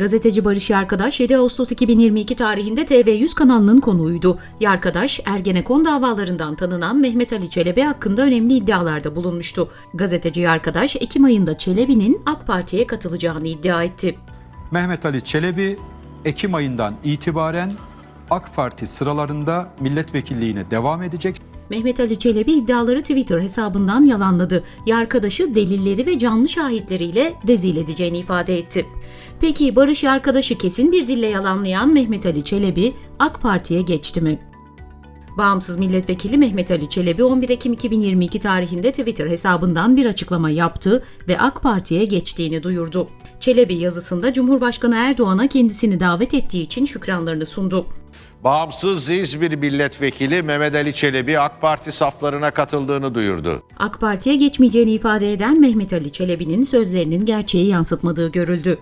Gazeteci Barış Yarkadaş 7 Ağustos 2022 tarihinde TV100 kanalının konuğuydu. Yarkadaş, Ergenekon davalarından tanınan Mehmet Ali Çelebi hakkında önemli iddialarda bulunmuştu. Gazeteci Yarkadaş, Ekim ayında Çelebi'nin AK Parti'ye katılacağını iddia etti. Mehmet Ali Çelebi Ekim ayından itibaren AK Parti sıralarında milletvekilliğine devam edecek. Mehmet Ali Çelebi iddiaları Twitter hesabından yalanladı. Yarkadaş'ı delilleri ve canlı şahitleriyle rezil edeceğini ifade etti. Peki Barış Yarkadaş'ı kesin bir dille yalanlayan Mehmet Ali Çelebi AK Parti'ye geçti mi? Bağımsız milletvekili Mehmet Ali Çelebi 11 Ekim 2022 tarihinde Twitter hesabından bir açıklama yaptı ve AK Parti'ye geçtiğini duyurdu. Çelebi yazısında Cumhurbaşkanı Erdoğan'a kendisini davet ettiği için şükranlarını sundu. Bağımsız İzmir Milletvekili Mehmet Ali Çelebi AK Parti saflarına katıldığını duyurdu. AK Parti'ye geçmeyeceğini ifade eden Mehmet Ali Çelebi'nin sözlerinin gerçeği yansıtmadığı görüldü.